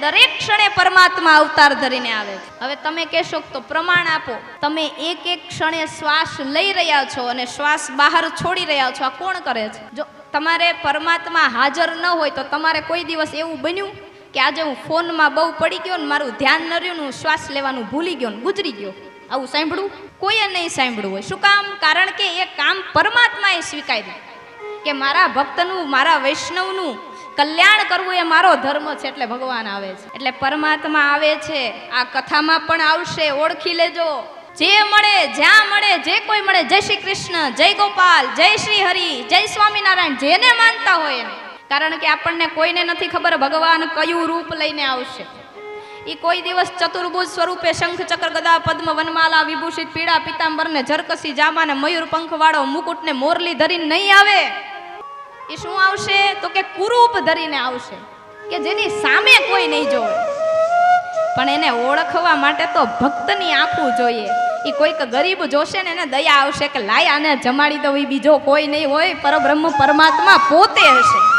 દરેક ક્ષણે પરમાત્મા અવતાર ધરીને આવે છે. હવે તમે કહેશો તો પ્રમાણ આપો. તમે એક એક ક્ષણે શ્વાસ લઈ રહ્યા છો અને શ્વાસ બહાર છોડી રહ્યા છો. આ કોણ કરે છે? જો તમારે પરમાત્મા હાજર ન હોય તો તમારે કોઈ દિવસ એવું બન્યું કે આજે હું ફોનમાં બહુ પડી ગયો ને મારું ધ્યાન ન રહ્યું હું શ્વાસ લેવાનું ભૂલી ગયો ને ગુજરી ગયો? આવું સાંભળવું? કોઈએ નહીં સાંભળ્યું હોય. શું કામ? કારણ કે એ કામ પરમાત્માએ સ્વીકાર્યું. કે મારા ભક્તનું, મારા વૈષ્ણવનું કલ્યાણ કરવું એ મારો ધર્મ છે એટલે ભગવાન આવે છે. એટલે પરમાત્મા આવે છે, આ કથામાં પણ આવશે, ઓળખી લેજો. જે મળે, જ્યાં મળે, જે કોઈ મળે, જય શ્રી કૃષ્ણ, જય ગોપાલ, જય શ્રી હરિ, જય સ્વામિનારાયણ, જેને માનતા હોય એને. કારણ કે આપણને કોઈને નથી ખબર, ભગવાન કયું રૂપ લઈને આવશે. એ કોઈ દિવસ ચતુર્ભુજ સ્વરૂપે શંખ, ચક્ર, ગદા, પદ્મ, વનમાલા, વિભૂષિત પીળા, પિતાંબરને, ઝરકસી જામા ને મયુર, પંખવાળો, મુકુટને, મોરલી ધરીને નહીં આવે. એ શું આવશે? તો કે કુરૂપ ધરીને આવશે. કે જેની સામે કોઈ નહીં જોવે. પણ એને ઓળખવા માટે તો ભક્તની આંખું જોઈએ. એ કોઈક ગરીબ જોશે ને એને દયા આવશે કે લાય આને જમાડી દઉં એ બીજો કોઈ નહીં હોય પરબ્રહ્મ પરમાત્મા પોતે હશે.